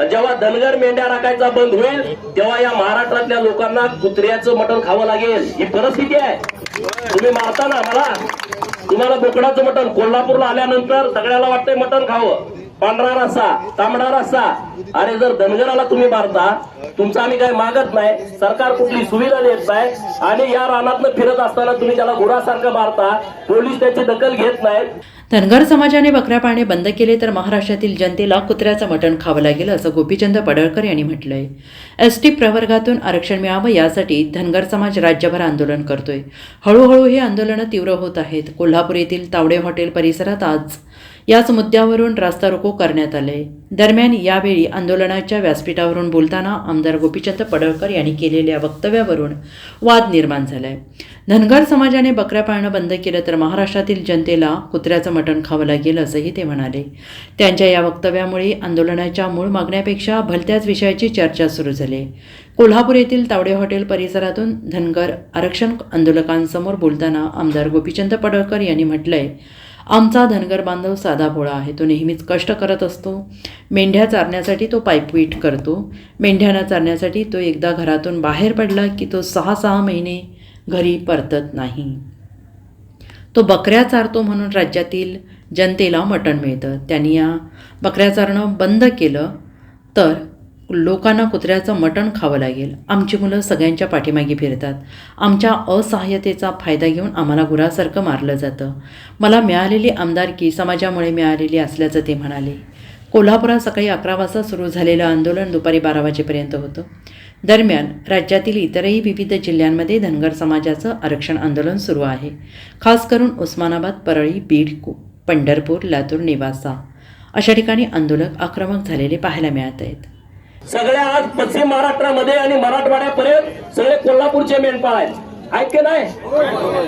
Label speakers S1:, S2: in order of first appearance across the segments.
S1: जेव्हा धनगर मेंढ्या राखायचा बंद होईल तेव्हा या महाराष्ट्रातल्या लोकांना कुत्र्याचं मटण खावं लागेल. ही परिस्थिती आहे. तुम्ही मारता ना मला तुम्हाला बोकडाचं मटण कोल्हापूरला आल्यानंतर सगळ्याला वाटतंय मटण खावं. पांढरा रस्सा तांबडा रस्सा. अरे जर धनगराला तुम्ही मारता तुमचं आम्ही काही मागत नाही. सरकार कुठली सुविधा देत नाही. आणि या रानातनं फिरत असताना तुम्ही त्याला घोडासारखं मारता. पोलीस त्याची दखल घेत नाहीत.
S2: धनगर समाजाने बकऱ्या पाळणे बंद केले तर महाराष्ट्रातील जनतेला कुत्र्याचं मटण खावं लागेल असं गोपीचंद पडळकर यांनी म्हटलंय. एस टी प्रवर्गातून आरक्षण मिळावं यासाठी धनगर समाज राज्यभर आंदोलन करतोय. हळूहळू ही आंदोलनं तीव्र होत आहेत. कोल्हापूर येथील तावडे हॉटेल परिसरात आज याच मुद्द्यावरून रास्ता रोको करण्यात आले. दरम्यान यावेळी आंदोलनाच्या व्यासपीठावरून बोलताना आमदार गोपीचंद पडळकर यांनी केलेल्या वक्तव्यावरून वाद निर्माण झालाय. धनगर समाजाने बकऱ्या पाळणं बंद केलं तर महाराष्ट्रातील जनतेला कुत्र्याचं मटण खावं लागेल असंही ते म्हणाले. त्यांच्या या वक्तव्यामुळे आंदोलनाच्या मूळ मागण्यापेक्षा भलत्याच विषयाची चर्चा सुरू झाली. कोल्हापूर येथील तावडे हॉटेल परिसरातून धनगर आरक्षण आंदोलकांसमोर बोलताना आमदार गोपीचंद पडळकर यांनी म्हटलंय आमचा धनगर बांधव साधा भोळा आहे. तो नेहमीच कष्ट करत असतो. मेंढ्या चारण्यासाठी तो पायपीट करतो. मेंढ्यांना चारण्यासाठी तो एकदा घरातून बाहेर पडला की तो सहा सहा महिने घरी परतत नाही. तो बकऱ्या चारतो म्हणून राज्यातील जनतेला मटण मिळतं. त्यांनी या बकऱ्या चारणं बंद केलं तर लोकांना कुत्र्याचं मटण खावं लागेल. आमची मुलं सगळ्यांच्या पाठीमागे फिरतात. आमच्या असहाय्यतेचा फायदा घेऊन आम्हाला गुरासारखं मारलं जातं. मला मिळालेली आमदारकी समाजामुळे मिळालेली असल्याचं ते म्हणाले. कोल्हापुरात सकाळी अकरा वाजता सुरू झालेलं आंदोलन दुपारी बारा वाजेपर्यंत होतं. दरम्यान राज्यातील इतरही विविध जिल्ह्यांमध्ये धनगर समाजाचं आरक्षण आंदोलन सुरू आहे. खास करून उस्मानाबाद परळी बीड पंढरपूर लातूर निवासा. अशा ठिकाणी आंदोलक आक्रमक झालेले पाहायला मिळत आहेत.
S1: सगळ्या आज पश्चिम महाराष्ट्रामध्ये आणि मराठवाड्यापर्यंत सगळे कोल्हापूरचे मेंढपाळ आहेत. आहेत नाही?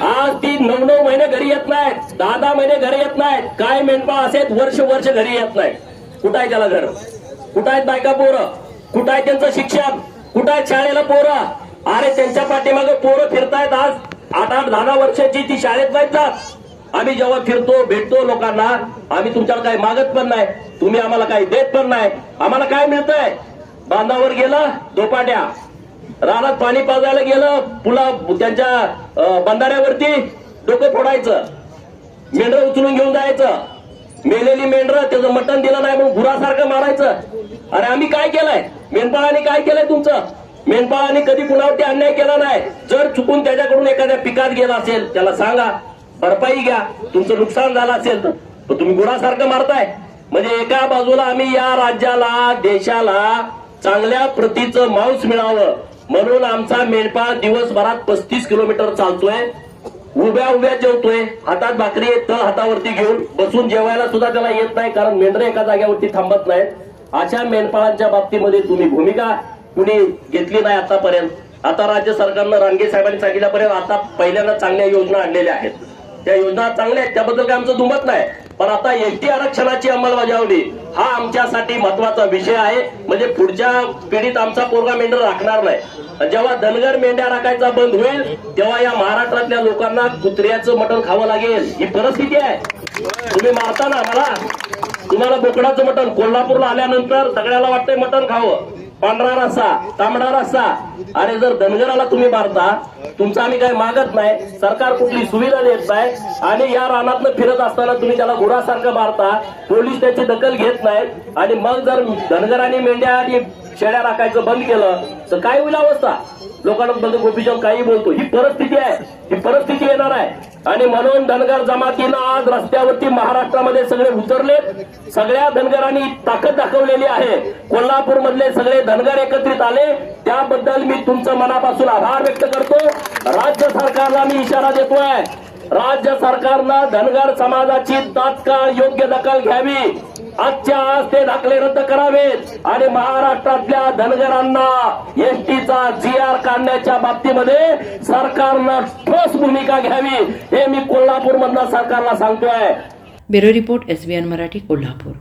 S1: आज ती नऊ नऊ महिने घरी येत नाहीत. दहा दहा महिने घरी येत नाहीत. काय मेंढपाळ असेल वर्ष वर्ष घरी येत नाहीत. कुठं आहे त्याला घर? कुठं आहेत बायका पोरं? कुठं आहे त्यांचं शिक्षण? कुठं आहे शाळेला पोरं? अरे त्यांच्या पाठीमागे पोरं फिरतायत आज. आठ आठ दहा दहा वर्षाची ती शाळेत नाहीत जात. आम्ही जेव्हा फिरतो भेटतो लोकांना आम्ही तुमच्याला काही मागत पण नाही. तुम्ही आम्हाला काही देत पण नाही. आम्हाला काय मिळतंय? बांधावर गेलं दोपाट्या. रानात पाणी पाजायला गेलं पुला त्यांच्या बंधाऱ्यावरती डोकं फोडायचं. मेंढर उचलून घेऊन जायचं. मेलेली मेंढर त्याचं मटण दिलं नाही म्हणून गुरासारखं मारायचं. अरे आम्ही काय केलंय? मेंढपाळाने काय केलंय तुमचं? मेंढपाळाने कधी कुणावरती अन्याय केला नाही. जर चुकून त्याच्याकडून एखाद्या पिकात गेला असेल त्याला सांगा भरपाई घ्या तुमचं नुकसान झालं असेल तर. तुम्ही गुरासारखं मारताय. म्हणजे एका बाजूला आम्ही या राज्याला देशाला चांगल्या प्रतीचं मांस मिळावं. म्हणून आमचा मेंढपाळ दिवसभरात पस्तीस किलोमीटर चालतोय. उभ्या उभ्या जेवतोय. हातात भाकरी तळ हातावरती घेऊन बसून जेवायला सुद्धा त्याला येत नाही कारण मेंढरे एका जाग्यावरती थांबत नाहीत. अशा मेंढपाळांच्या बाबतीमध्ये तुम्ही भूमिका कुणी घेतली नाही आतापर्यंत. आता राज्य सरकारनं रानगे साहेबांनी सांगितल्यापर्यंत आता पहिल्यांदा चांगल्या योजना आणलेल्या आहेत. त्या योजना चांगल्या आहेत त्याबद्दल काय आमचं दुमत नाही. पण आता एसटी आरक्षणाची अंमलबजावणी हा आमच्यासाठी महत्त्वाचा विषय आहे. म्हणजे पुढच्या पिढीत आमचा पोरगा मेंढर राखणार नाही. जेव्हा धनगर मेंढ्या राखायचा बंद होईल तेव्हा या महाराष्ट्रातल्या लोकांना कुत्र्याचं मटण खावं लागेल. ही परिस्थिती आहे. तुम्ही मारता ना मला तुम्हाला बोकडाचं मटण कोल्हापूरला आल्यानंतर सगळ्याला वाटतंय मटण खावं. पांढरा रस्सा तांबडा रस्सा. आणि जर धनगराला तुम्ही मारता तुमचं आम्ही काही मागत नाही. सरकार कुठली सुविधा देत नाही. आणि या रानातनं फिरत असताना तुम्ही त्याला घोडासारखं मारता. पोलीस त्याची दखल घेत नाहीत आणि मग जर धनगरांनी मेंढ्या आणि शेड्या राखायचं बंद केलं तर काय होईल अवस्था? लोकांना बंद गोपीचंद काही बोलतो. ही परिस्थिती आहे. ही परिस्थिती येणार आहे. आणि म्हणून धनगर जमातीनं आज रस्त्यावरती महाराष्ट्रामध्ये सगळे उतरलेत. सगळ्या धनगरांनी ताकद दाखवलेली आहे. कोल्हापूर मधले सगळे धनगर एकत्रित आले. त्याबद्दल मी तुमचं मनापासून आभार व्यक्त करतो. राज्य सरकारला मी इशारा देतोय. राज्य सरकारनं धनगर समाजाची तात्काळ योग्य दखल घ्यावी. आजच्या आज ते दाखले रद्द करावेत. आणि महाराष्ट्रातल्या धनगरांना एसटीचा जी आर काढण्याच्या बाबतीमध्ये सरकारनं ठोस भूमिका घ्यावी. हे मी कोल्हापूर मधल्या सरकारला सांगतोय.
S2: Bureau report S B N Marathi Kolhapur.